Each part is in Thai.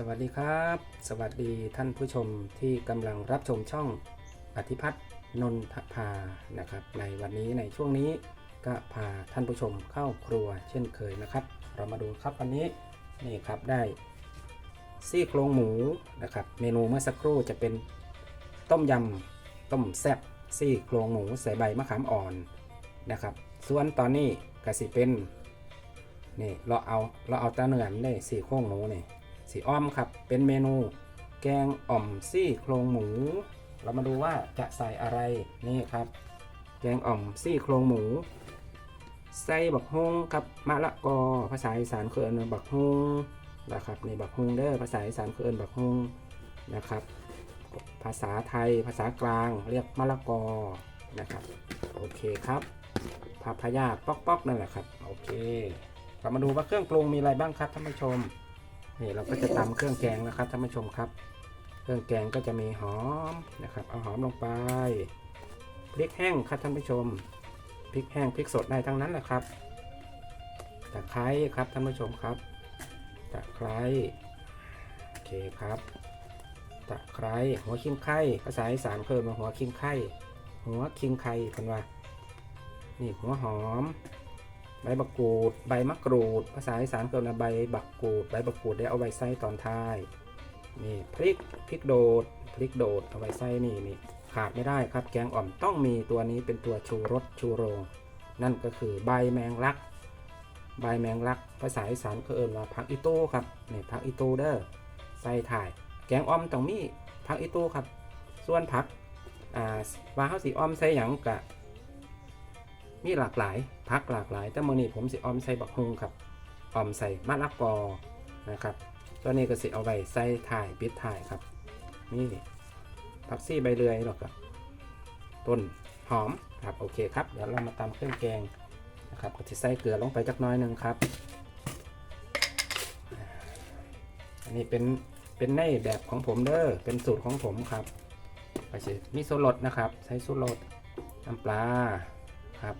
สวัสดีครับ สวัสดีท่านผู้ชมที่กำลังรับชมช่องอธิพัฒน์นนทภานะครับ ในวันนี้ในช่วงนี้ก็พาท่านผู้ชมเข้าครัวเช่นเคยนะครับ เรามาดูครับวันนี้นี่ครับได้ซี่โครงหมูนะครับ เมนูเมื่อสักครู่จะเป็นต้มยำต้มแซ่บซี่โครงหมูใส่ใบมะขามอ่อนนะครับ ส่วนตอนนี้ก็สิเป็นนี่เราเอาเราเอาตาเนื้อมันได้สี่โครงหมูนี่ สีอ้อมครับ เป็นเมนูแกงอ่อมซี่โครงหมู เรามาดูว่าจะใส่อะไรนี่ครับ แกงอ่อมซี่โครงหมู ใส่บักฮงกับมะละกอ ภาษาอีสานคือเอินบักฮงนะครับในบักฮงเด้อภาษาอีสานคือเอินบักฮงนะครับ ภาษาไทยภาษากลางเรียกมะละกอนะครับโอเคครับพาพยาป๊อกป๊อกๆนั่นแหละครับโอเคเรามาดูว่าเครื่องปรุงมีอะไรบ้างครับท่านผู้ชม นี่เราก็จะตำเครื่องแกงนะครับท่านผู้ชมครับ เครื่องแกงก็จะมีหอมนะครับ เอาหอมลงไปพริกแห้งครับท่านผู้ชมพริกแห้งพริกสดได้ทั้งนั้นแหละครับตะไคร้ครับท่านผู้ชมครับตะไคร้โอเคครับตะไคร้หัวขิงไข่ภาษาอีสานเพิ่มมาหัวขิงไข่หัวขิงไข่คนว่านี่หัวหอม ใบบักกูด ใบมะกรูด ภาษาอีสานเกิดนะใบบักกูด ใบบักกูดได้เอาไว้ใส่ตอนท้าย นี่พริก พริกโดด พริกโดด เอาไว้ใส่นี่นี่ขาดไม่ได้ครับ แกงอ่อมต้องมีตัวนี้เป็นตัวชูรสชูโรง นั่นก็คือใบแมงลัก ใบแมงลัก ภาษาอีสานเขาเอิ้นว่าผักอีโต้ครับ นี่ผักอีโต้เด้อ ใส่ถ่าย แกงอ่อมต้องมีผักอีโต้ครับ ส่วนผัก อ่าว่าเฮาสิอ้อมใส่หยังกะ มีหลากหลายพักหลากหลาย แต่มื้อนี้ผมสิออมใส่บักฮุงครับออมใส่มะละกอนะครับตัวนี้ก็สิเอาไว้ใส่ถ่ายปิดถ่ายครับนี่ผักซี่ใบเลื่อยหรอกครับต้นหอมครับโอเคครับเดี๋ยวเรามาตำเครื่องแกงนะครับก็จะใส่เกลือลงไปจักน้อยหนึ่งครับ อันนี้เป็นเป็นในแบบของผมเด้อเป็นสูตรของผมครับไปสิมีโซลดนะครับ ใช้โซลดน้ำปลา ครับ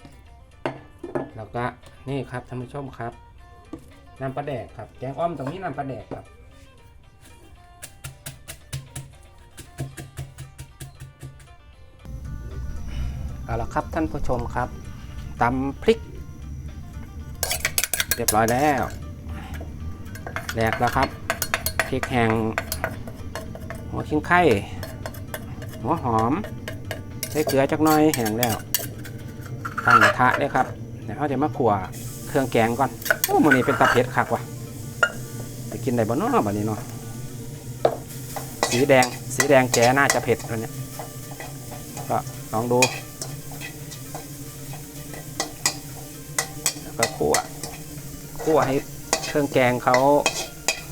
แล้วก็นี่ครับท่านผู้ชมครับน้ำปลาแดกครับแกงอ้อมตรงนี้น้ำปลาแดกครับเอาละครับท่านผู้ชมครับตำพริก เรียบร้อยแล้วแดกแล้วครับพริกแห้งหัวขิงไข่หัวหอม ใส่เกลือจักหน่อยแห้งแล้ว ตั้งกระทะเลยครับเดี๋ยวเขาจะมาขั่วเครื่องแกงก่อนโอ้มันนี้เป็นตาเผ็ดคักว่ะจะกินได้บ่เนาะบัดนี้เนาะสีแดงสีแดงแกน่าจะเผ็ดตัวเนี้ยก็ลองดูแล้วก็คั่วคั่วให้เครื่องแกงเขา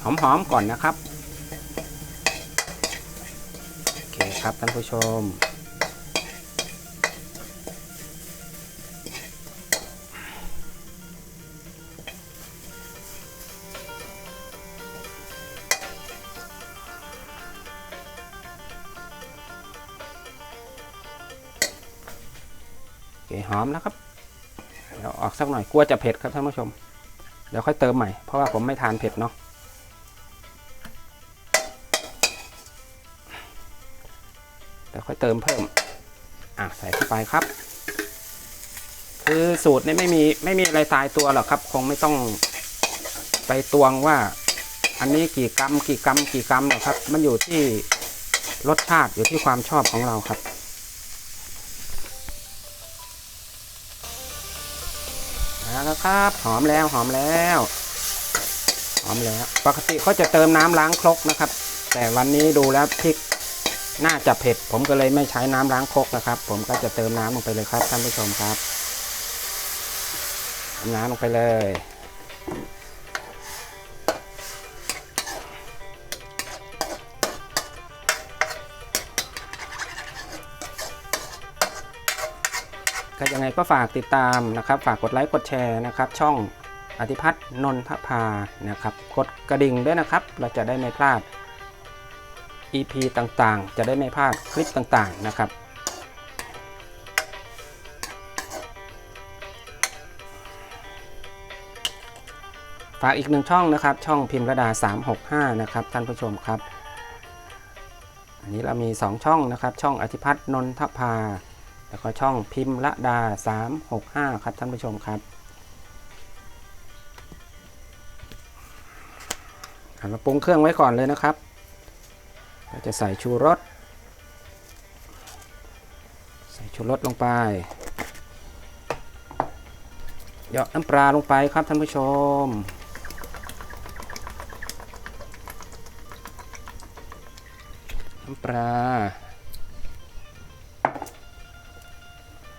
หอมๆก่อนนะครับโอเคครับท่านผู้ชม เคหอมแล้วครับเดี๋ยวออกสักหน่อยกลัวจะเผ็ดครับท่านผู้ชม เดี๋ยวค่อยเติมใหม่เพราะว่าผมไม่ทานเผ็ดเนาะเดี๋ยวค่อยเติมเพิ่มอะใส่เข้าไปครับ คือสูตรนี้ไม่มีไม่มีอะไรตายตัวหรอกครับ คงไม่ต้องไปตวงว่าอันนี้กี่กรัมกี่กรัมกี่กรัมหรอกครับ มันอยู่ที่รสชาติอยู่ที่ความชอบของเราครับ แล้วครับ หอมแล้วหอมแล้ว หอมแล้ว ปกติเขาจะเติมน้ำล้างครกนะครับ แต่วันนี้ดูแล้วพริกน่าจะเผ็ด ผมก็เลยไม่ใช้น้ำล้างครกนะครับ ผมก็จะเติมน้ำลงไปเลยครับท่านผู้ชมครับน้ำลงไปเลย ก็ยังไงก็ฝากติดตามนะครับ ฝากกดไลค์กดแชร์นะครับ ช่องอธิพัฒน์นนทภานะครับ กดกระดิ่งด้วยนะครับ เราจะได้ไม่พลาด EP ต่างๆ จะได้ไม่พลาดคลิปต่างๆนะครับ ฝากอีกหนึ่งช่องนะครับ ช่องพิมพ์ระดา 365 นะครับ ท่านผู้ชมครับ อันนี้เรามี 2 ช่องนะครับ ช่องอธิพัฒน์นนทภา แล้วก็ช่องพิมพ์ระดา 365 ครับท่านผู้ชมครับเราปรุงเครื่องไว้ก่อนเลยนะครับเราจะใส่ชูรส ใส่ชูรสลงไปหยาะน้ำปลาลงไปครับท่านผู้ชม น้ำปลา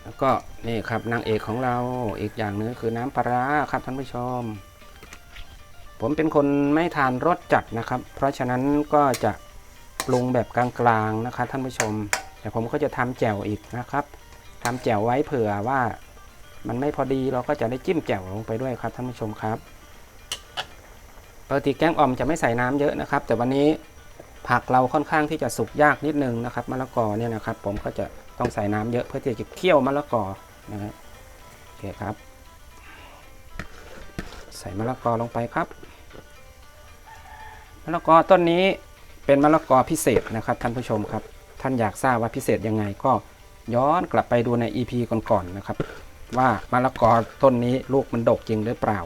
แล้วก็นี่ครับนางเอกของเราอีกอย่างหนึงคือน้ำปลาร้าครับท่านผู้ชม ผมเป็นคนไม่ทานรสจัดนะครับ เพราะฉะนั้นก็จะปรุงแบบกลางๆนะครับท่านผู้ชม แต่ผมก็จะทำแจ่วอีกนะครับทำแจ่วไว้เผื่อว่ามันไม่พอดีเราก็จะได้จิ้มแจ่วลงไปด้วยครับท่านผู้ชมครับปกติแกงอ่อมจะไม่ใส่น้ำเยอะนะครับ แต่วันนี้ ผักเราค่อนข้างที่จะสุกยากนิดนึงนะครับมะละกอเนี่ยนะครับ ผมก็จะต้องใส่น้ำเยอะเพื่อที่จะเคี่ยวมะละกอนะครับโอเคครับ ใส่มะละกอลงไปครับมะละกอต้นนี้เป็นมะละกอพิเศษนะครับท่านผู้ชมครับ ท่านอยากทราบว่าพิเศษยังไงก็ย้อนกลับไปดูใน EP ก่อนๆนะครับ ว่ามะละกอต้นนี้ลูกมันดกจริงหรือเปล่า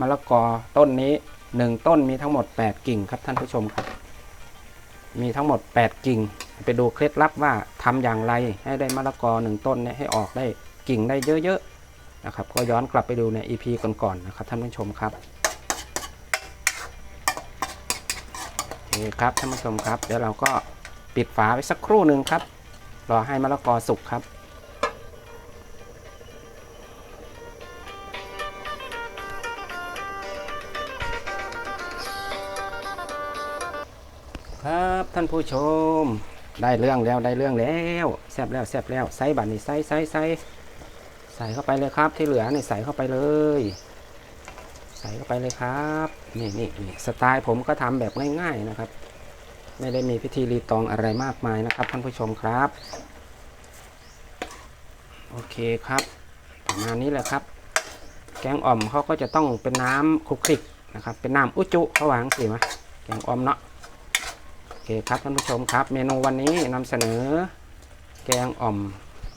มะละกอต้นนี้ 1 ต้นมีทั้งหมด 8 กิ่งครับท่านผู้ชมครับ มีทั้งหมด 8 กิ่ง ไปดูเคล็ดลับว่าทำอย่างไรให้ได้มะละกอหนึ่งต้นเนี่ยให้ออกได้กิ่งได้เยอะๆนะครับก็ย้อนกลับไปดูใน EP ก่อนๆนะครับท่านผู้ชมครับโอเคครับท่านผู้ชมครับ เดี๋ยวเราก็ปิดฝาไว้สักครู่หนึ่งครับรอให้มะละกอสุกครับ ครับท่านผู้ชม ได้เรื่องแล้วได้เรื่องแล้วแซบแล้วแซบแล้วใส่บัตรนี่ใส่ใส่ใส่ใส่เข้าไปเลยครับที่เหลือนี่ใส่เข้าไปเลย ใส่เข้าไปเลยครับนี่นี่นี่สไตล์ผมก็ทำแบบง่ายๆนะครับ ไม่ได้มีพิธีรีตองอะไรมากมายนะครับท่านผู้ชมครับโอเคครับประมาณนี้แหละครับ แกงอ่อมเขาก็จะต้องเป็นน้ำคลุกคลิกนะครับ เป็นน้ำอุจจุเขาวางสิมะแกงอ่อมเนาะ เคครับท่านผู้ชมครับ เมนูวันนี้นำเสนอ แกงอ่อม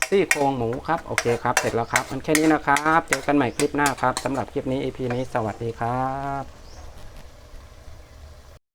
ซี่โครงหมูครับ โอเคครับ เสร็จแล้วครับ มันแค่นี้นะครับ เจอกันใหม่คลิปหน้าครับสำหรับคลิปนี้ EP นี้สวัสดีครับ